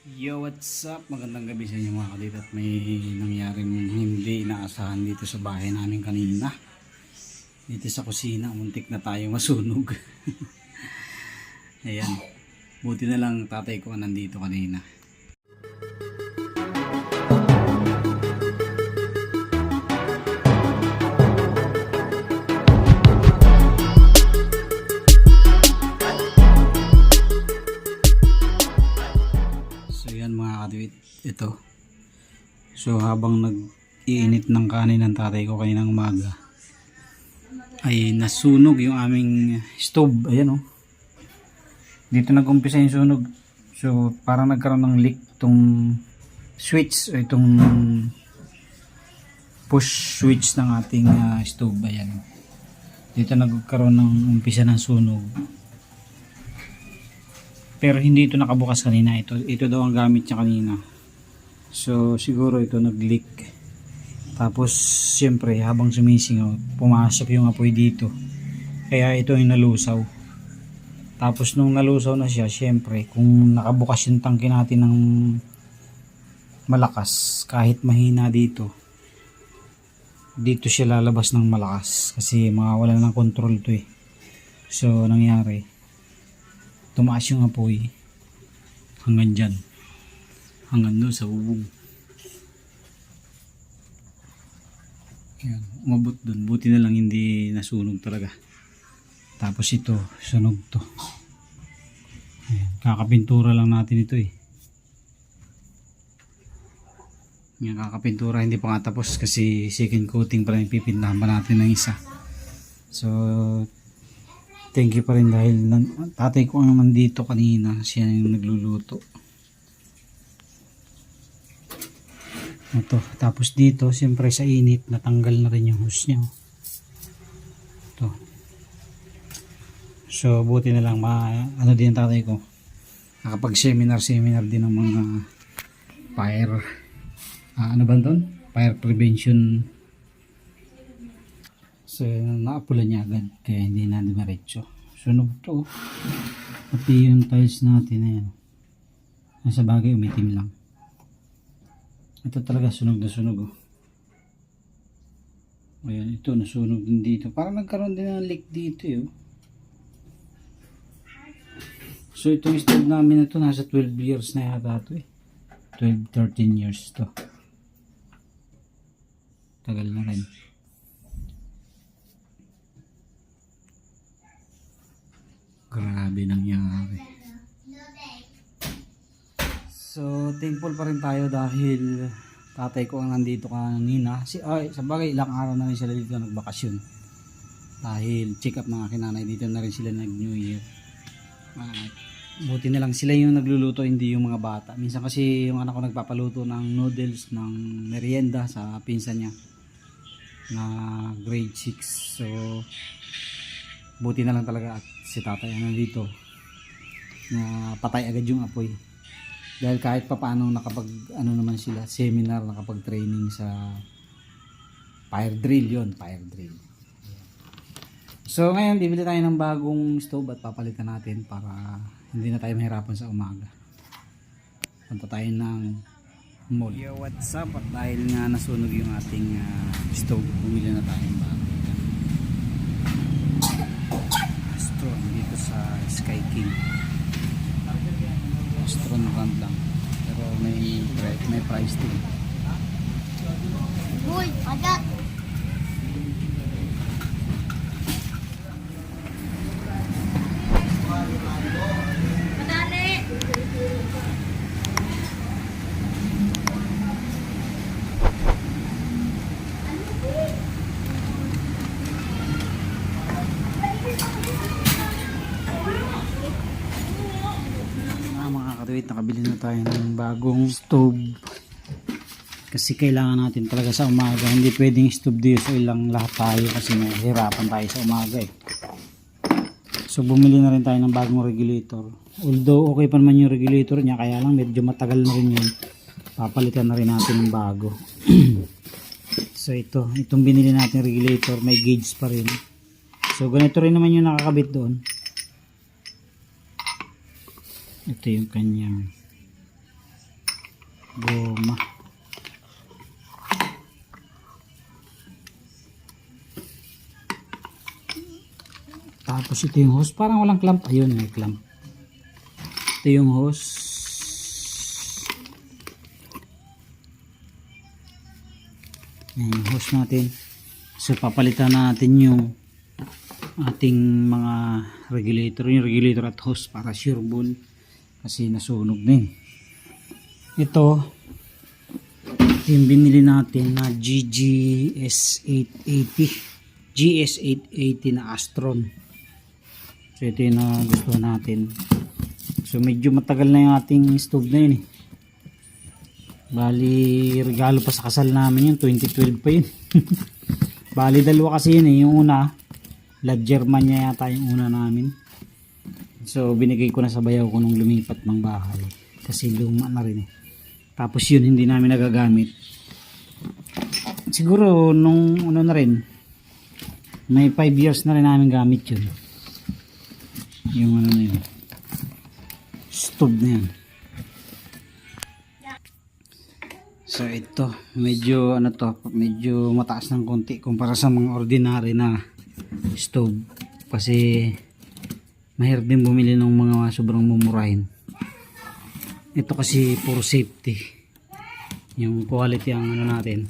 Yo, what's up? Magandang gabi sa inyo mga kalit at may nangyaring hindi inaasahan dito sa bahay namin kanina. Dito sa kusina, muntik na tayo masunog. Ayan. Buti na lang tatay ko nandito kanina. Ito. So habang nag-iinit ng kanin ng tatay ko kaninang umaga, ay nasunog yung aming stove. Ayan oh. Dito nag-umpisa yung sunog. So parang nagkaroon ng leak tong switch o itong push switch ng ating ah, stove. Ayan. Dito nagkaroon ng umpisa ng sunog. Pero hindi ito nakabukas kanina. Ito, ito daw ang gamit niya kanina. So, siguro ito nag-leak. Tapos, siyempre, habang sumisingaw, pumasok yung apoy dito. Kaya ito yung nalusaw. Tapos, nung nalusaw na siya, siyempre, kung nakabukas yung tangke natin ng malakas, kahit mahina dito, dito siya lalabas ng malakas. Kasi mga wala ng control to eh. So, nangyari, tumaas yung apoy hanggang dyan hanggang doon sa bubong. Yan umabot doon. Buti na lang hindi nasunog talaga. Tapos ito sunog to. Ayan, kakapintura lang natin ito eh. Yan kakapintura hindi pa nga tapos kasi second coating pa lang pipintahan pa natin ng isa. So thank you pa rin dahil tatay ko ang nandito kanina. Siya yung nagluluto ito tapos dito siyempre sa init natanggal na rin yung hose niya oh. ito so buti na lang ma ano din tatay ko nakapag seminar seminar din ng mga fire ah, ano ba doon fire prevention So, naapula niya agad. Kaya hindi na dumiretso. Sunog to. Pati yung tiles natin na yan. Nasa bagay, umitim lang. Ito talaga sunog na sunog. Oh. Ayan, ito nasunog din dito. Parang nagkaroon din ng leak dito. Eh. oh. So, itong stove namin na to nasa 12 years na yata to eh. 12-13 years to. Tagal na rin. Grabe nangyari. So, thankful pa rin tayo dahil tatay ko ang nandito kanina. Si, ay, sa bagay, ilang araw na rin sila dito nagbakasyon. Dahil check up ng aking dito na rin sila nag-New Year. Ah, buti na lang sila yung nagluluto, hindi yung mga bata. Minsan kasi yung anak ko nagpapaluto ng noodles, ng merienda sa pinsan niya na grade 6. So, buti na lang talaga at si tatay nandito na patay agad yung apoy dahil kahit pa paano nakapag ano naman sila seminar nakapag training sa fire drill yon fire drill. So ngayon bibili tayo ng bagong stove at papalitan natin para hindi na tayo mahirapan sa umaga. Punta tayo ng mall. Yo what's up? At dahil nga nasunog yung ating ah, stove bumili na tayo ng bago Astron dito sa Sky King. Astron brand lang. Pero may may price din. Uy, agad! Mga katuwit, nakabili na tayo ng bagong stove. Kasi kailangan natin talaga sa umaga. Hindi pwedeng stove dito ilang lahat tayo kasi mahirapan tayo sa umaga eh. So bumili na rin tayo ng bagong regulator. Although okay pa naman yung regulator niya, kaya lang medyo matagal na rin yun. Papalitan na rin natin ng bago. so ito, itong binili natin regulator, may gauge pa rin. So ganito rin naman yung nakakabit doon ito yung kanyang goma. Tapos ito yung hose. Parang walang clamp. Ayun may clamp. Ito yung hose. Yan yung hose natin. So papalitan natin yung ating mga regulator. Yung regulator at hose para sure ball kasi nasunog na yun. Ito, yung binili natin na GGS880 GS880 na Astron. So ito yung na gusto natin. So medyo matagal na yung ating stove na yun eh. Bali regalo pa sa kasal namin yun. 2012 pa yun. Bali dalawa kasi yun eh. Yung una La Germania yata yung una namin so binigay ko na sa bayaw ko nung lumipat ng bahay kasi luma na rin eh tapos yun hindi namin nagagamit. Siguro nung ano na rin may 5 years na rin namin gamit yun. Yung ano na yun. Stove na yun. So ito, medyo ano to, medyo mataas ng konti kumpara sa mga ordinary na stove kasi mahirap din bumili ng mga sobrang mumurahin. Ito kasi for safety. Yung quality ang ano natin.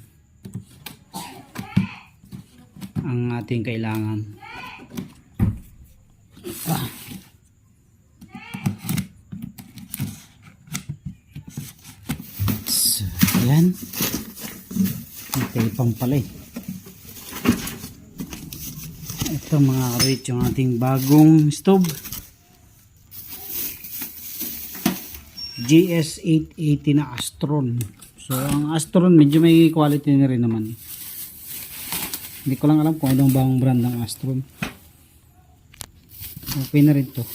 Ang ating kailangan. Ah. so, yan may pang pala eh ito mga karit yung ating bagong stove GS880 na Astron. So, ang Astron medyo may quality na rin naman. Hindi ko lang alam kung anong bang brand ng Astron. Okay na rin to.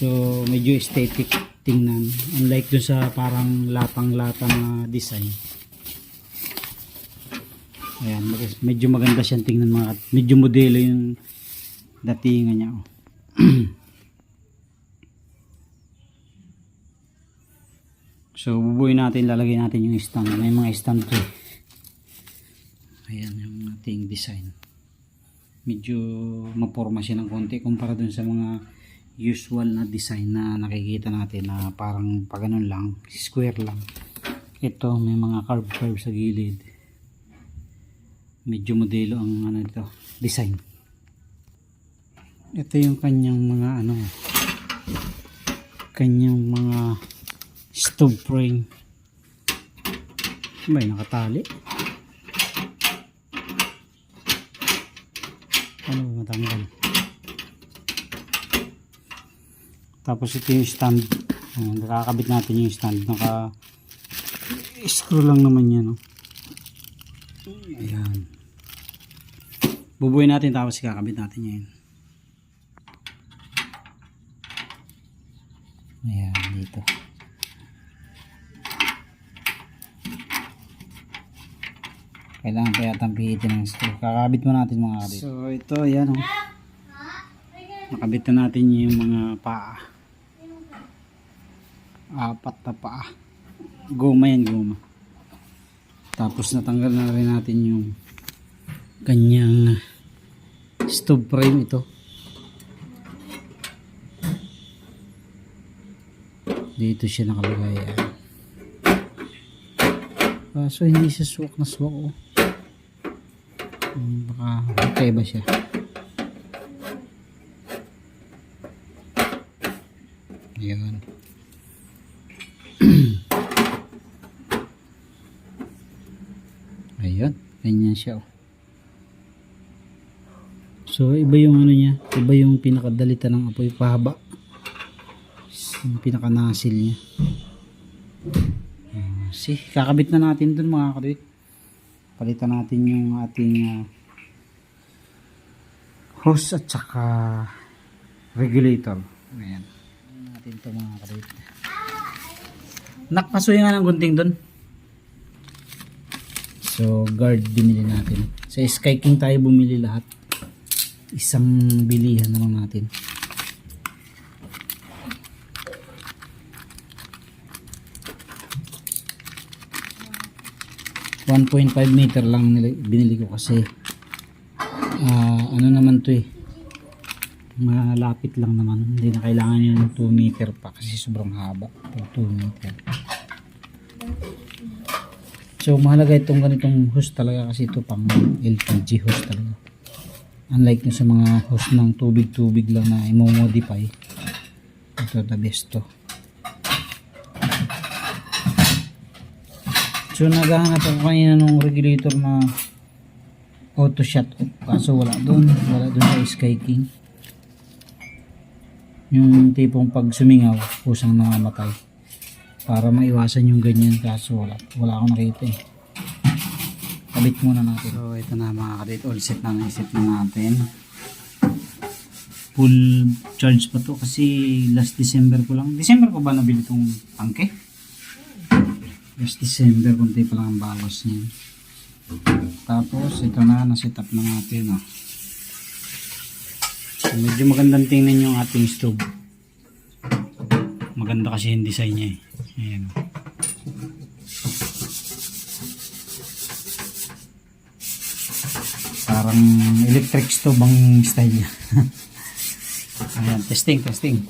So, medyo aesthetic tingnan. Unlike dun sa parang latang-latang na design. Ayan, medyo maganda siyang tingnan mga kat- medyo modelo yung datingan niya. Oh. So, bubuin natin, lalagay natin yung stand. May mga stand to. Ayan yung ating design. Medyo maporma siya ng konti kumpara dun sa mga usual na design na nakikita natin na parang pa ganun lang, square lang. Ito, may mga curve curve sa gilid. Medyo modelo ang ano ito, design. Ito yung kanyang mga ano, kanyang mga stove frame. May nakatali. Ano matanggal. Tapos ito yung stand. Ayan, nakakabit natin yung stand. Naka screw lang naman yan no? ayan bubuin natin tapos kakabit natin yan ayan dito Kailangan pa yata pihitin ng screw. Kakabit mo natin mga kabit. So ito, yan oh. Nakabit na natin yung mga paa. Apat na paa. Goma yan, goma. Tapos natanggal na rin natin yung kanyang stove frame ito. Dito siya nakalagay. Ayan. Kaso hindi siya swak na swak oh. Hmm, Baka okay ba siya? Ayan. Ayan. Ganyan siya oh. So iba yung ano niya. Iba yung pinakadalita ng apoy pahaba. Yung pinakanasil niya. Si, kakabit na natin dun mga kabit. Palitan natin yung ating ah, hose at saka regulator. Ayan. Natin ito mga kabit. Nakpasuyo nga ng gunting dun. So, guard binili natin. Sa Sky King tayo bumili lahat. Isang bilihan na lang natin. 1.5 meter lang binili ko kasi ah, ano naman to eh. Malapit lang naman. Hindi na kailangan yung 2 meter pa kasi sobrang haba pag 2 meter. So mahalaga itong ganitong hose talaga kasi ito pang LPG hose talaga unlike nyo sa mga hose ng tubig-tubig lang na imo-modify ito the best to. So naghahanap ako kanina ng regulator na auto shut off. Kaso wala doon wala doon sa Sky King. Yung tipong pag sumingaw kusang namamatay. Para maiwasan yung ganyan kaso wala. Wala akong nakita eh kabit muna natin. So ito na mga kadit all set na naisip na natin. Full charge pa to kasi last December ko lang. December ko ba nabili tong tangke? last December kunti pa lang ang bawas niya tapos ito na na-set up na natin oh. So, medyo magandang tingnan yung ating stove. Maganda kasi yung design niya eh. Ayan. oh. Parang electric stove ang style niya ayan testing testing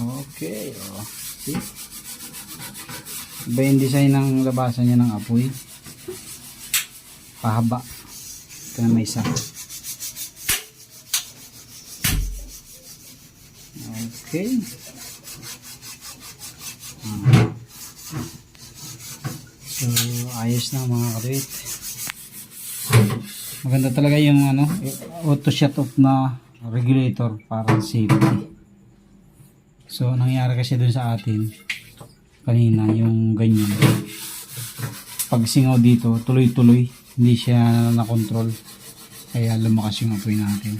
okay oh. see Iba yung design ng labasan niya ng apoy. Pahaba. Ito na may isa. Okay. Ah. So, ayos na mga kadit. Maganda talaga yung ano, auto shut off na regulator para safety. So, nangyari kasi dun sa atin, kanina yung ganyan. Pag singaw dito tuloy-tuloy hindi siya na-control. Kaya lumakas yung apoy natin.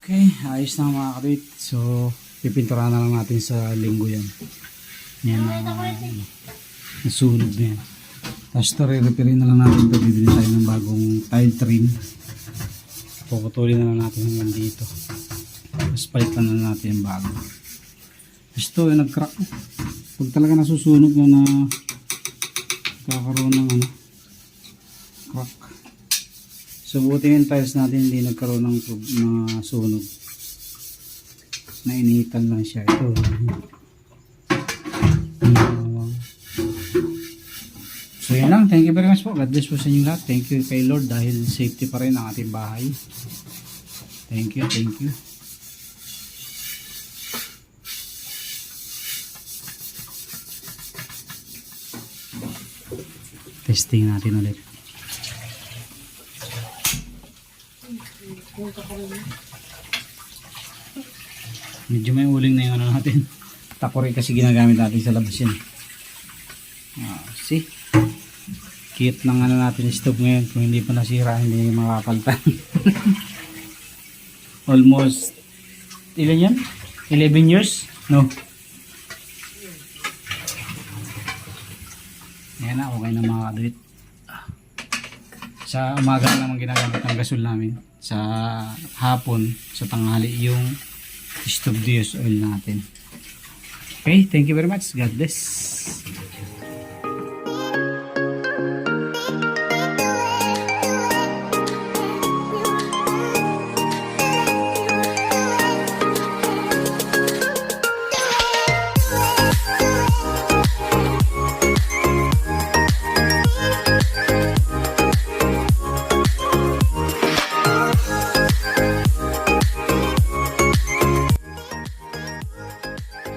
Okay ayos na mga kabit so pipinturahan na lang natin sa linggo yan. Yan na nasunog na yan tapos ito re-repairin na lang natin ito bibili tayo ng bagong tile trim puputulin na lang natin hanggang dito tapos palitan na natin yung bago ito yung nag-crack. Pag talaga nasusunog na na kakaroon ng ano, crack. So buti yung tiles natin hindi nagkaroon ng na sunog. Nainitan lang siya. Ito. So yan lang. Thank you very much po. God bless po sa inyo lahat. Thank you kay Lord dahil safety pa rin ang ating bahay. Thank you. Thank you. testing natin ulit. Medyo may uling na yung ano natin. Takore kasi ginagamit natin sa labas yan. Ah, see? Cute ng ano natin stove ngayon. Kung hindi pa nasira, hindi makapaltan. Almost, ilan yan? 11 years? No. Ayan na, okay na mga kadrit. Sa umaga na naman ginagamit ang gasol namin. Sa hapon, sa tanghali, yung stove oil natin. Okay, thank you very much. God bless.